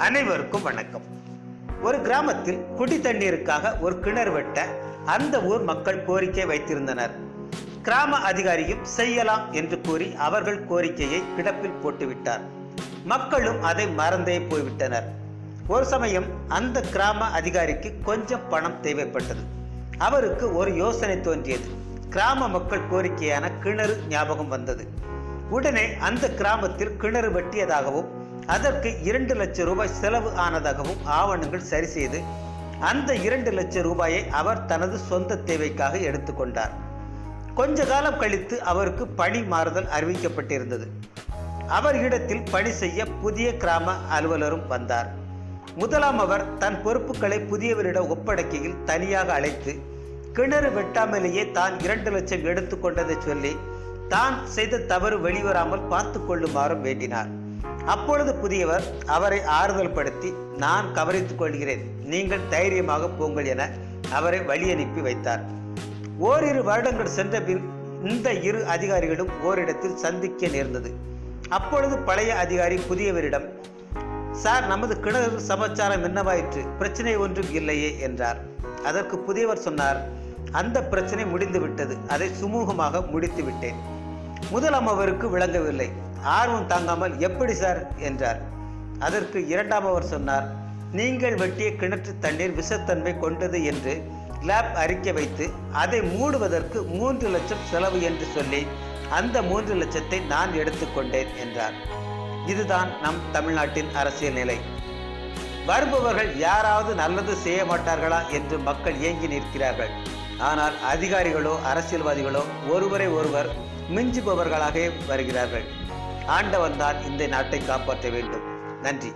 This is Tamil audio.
அனைவருக்கும் வணக்கம். ஒரு கிராமத்தில் குடி தண்ணீருக்காக ஒரு கிணறு வெட்ட அந்த ஊர் மக்கள் கோரிக்கை வைத்திருந்தனர். கிராம அதிகாரியும் செய்யலாம் என்று கூறி அவர்கள் கோரிக்கையை கிடப்பில் போட்டுவிட்டார். மக்களும் அதை மறந்தே போய்விட்டனர். ஒரு சமயம் அந்த கிராம அதிகாரிக்கு கொஞ்சம் பணம் தேவைப்பட்டது. அவருக்கு ஒரு யோசனை தோன்றியது. கிராம மக்கள் கோரிக்கையான கிணறு ஞாபகம் வந்தது. உடனே அந்த கிராமத்தில் கிணறு வெட்டியதாகவும் அதற்கு இரண்டு லட்சம் ரூபாய் செலவு ஆனதாகவும் ஆவணங்கள் சரி செய்து அந்த இரண்டு லட்சம் ரூபாயை அவர் தனது சொந்த தேவைக்காக எடுத்துக்கொண்டார் கொஞ்ச காலம் கழித்து அவருக்கு பணி மாறுதல் அறிவிக்கப்பட்டிருந்தது. அவர் இடத்தில் பணி செய்ய புதிய கிராம அலுவலரும் வந்தார். முதலாம் அவர் தன் பொறுப்புகளை புதியவரிடம் ஒப்படைக்கையில் தனியாக அழைத்து கிணறு வெட்டாமலேயே தான் இரண்டு லட்சம் எடுத்துக்கொண்டதை சொல்லி தான் செய்த தவறு வெளிவராமல் பார்த்து கொள்ளுமாறும் வேண்டினார். அப்பொழுது புதியவர் அவரை ஆறுதல் படுத்தி நான் கவனித்துக் கொள்கிறேன். நீங்கள் தைரியமாக போங்கள் என அவரை வழி அனுப்பி வைத்தார். ஓரிரு வருடங்கள் சென்ற பின் இந்த இரு அதிகாரிகளும் ஓரிடத்தில் சந்திக்க நேர்ந்தது. அப்பொழுது பழைய அதிகாரி புதியவரிடம் சார் நமது கிணறு சமாச்சாரம் என்னவாயிற்று? பிரச்சனை ஒன்றும் இல்லையே என்றார். அதற்கு புதியவர் சொன்னார் அந்த பிரச்சனை முடிந்து விட்டது அதை சுமூகமாக முடித்து விட்டேன் முதல் அவருக்கு விளங்கவில்லை. ஆர்வம் தாங்காமல் எப்படி சார் என்றார். அதற்கு இரண்டாம் அவர் சொன்னார் நீங்கள் வெட்டிய கிணற்று தண்ணீர் விஷத்தன்மை கொண்டது என்று லேப் அறிக்கை வைத்து அதை மூடுவதற்கு மூன்று லட்சம் செலவு என்று சொல்லி அந்த மூன்று லட்சத்தை நான் எடுத்துக்கொண்டேன் என்றார். இதுதான் நம் தமிழ்நாட்டின் அரசியல் நிலை. வருபவர்கள் யாராவது நல்லது செய்ய மாட்டார்களா என்று மக்கள் ஏங்கி நிற்கிறார்கள். ஆனால் அதிகாரிகளோ அரசியல்வாதிகளோ ஒருவரை ஒருவர் மிஞ்சுபவர்களாக வருகிறார்கள். ஆண்டவன் தான் இந்த நாட்டை காப்பாற்ற வேண்டும். நன்றி.